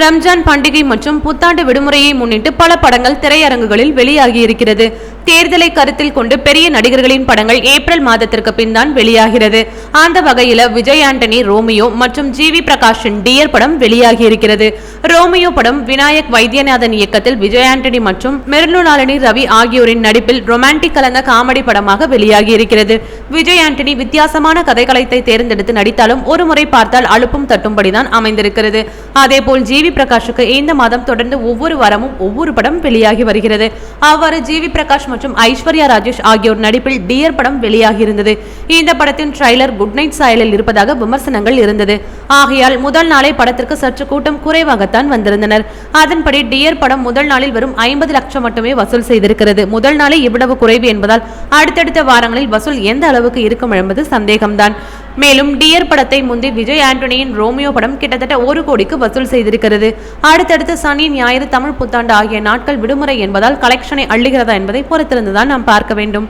ரம்ஜான் பண்டிகை மற்றும் புத்தாண்டு விடுமுறையை முன்னிட்டு பல படங்கள் திரையரங்குகளில் வெளியாகி இருக்கிறது தேர்தலை கருத்தில் கொண்டு பெரிய நடிகர்களின் படங்கள் ஏப்ரல் மாதத்திற்கு பின் தான் வெளியாகிறது. அந்த வகையில விஜய் ஆண்டனி ரோமியோ மற்றும் ஜி வி பிரகாஷின் டியர் படம் வெளியாகி இருக்கிறது ரோமியோ படம் விநாயக் வைத்தியநாதன் இயக்கத்தில் விஜய் ஆண்டனி மற்றும் மிருணுலாலினி ரவி ஆகியோரின் நடிப்பில் ரொமான்டிக் கலந்த காமெடி படமாக வெளியாகி இருக்கிறது விஜய் ஆண்டனி வித்தியாசமான கதைக்களத்தை தேர்ந்தெடுத்து நடித்தாலும் ஒரு முறை பார்த்தால் அழுப்பும் தட்டும்படிதான் அமைந்திருக்கிறது. அதேபோல் ஜி வி பிரகாஷுக்கு இந்த மாதம் தொடர்ந்து ஒவ்வொரு வாரமும் ஒவ்வொரு படம் வெளியாகி வருகிறது. அவ்வாறு ஜி வி பிரகாஷ் மற்றும் ஐஸ்வர்யா ராஜேஷ் ஆகியோர் நடிப்பில் டியர் படம் வெளியாகியிருந்தது. இந்த படத்தின் ட்ரைலர் குட் நைட் சாயலில் இருப்பதாக விமர்சனங்கள் இருந்தது. ஆகையால் முதல் நாளே படத்திற்கு சற்று கூட்டம் குறைவாகத்தான் வந்திருந்தனர். அதன்படி டியர் படம் முதல் நாளில் வரும் ஐம்பது லட்சம் மட்டுமே வசூல் செய்திருக்கிறது. முதல் நாளே இவ்வளவு குறைவு என்பதால் அடுத்தடுத்த வாரங்களில் வசூல் எந்த அளவுக்கு இருக்கும் என்பது சந்தேகம்தான். மேலும் டியர் படத்தை முந்தி விஜய் ஆண்டனியின் ரோமியோ படம் கிட்டத்தட்ட ஒரு கோடிக்கு வசூல் செய்திருக்கிறது. அடுத்தடுத்து சனி ஞாயிறு தமிழ் புத்தாண்டு ஆகிய நாட்கள் விடுமுறை என்பதால் கலெக்ஷனை அள்ளுகிறதா என்பதை பொறுத்திருந்துதான் நாம் பார்க்க வேண்டும்.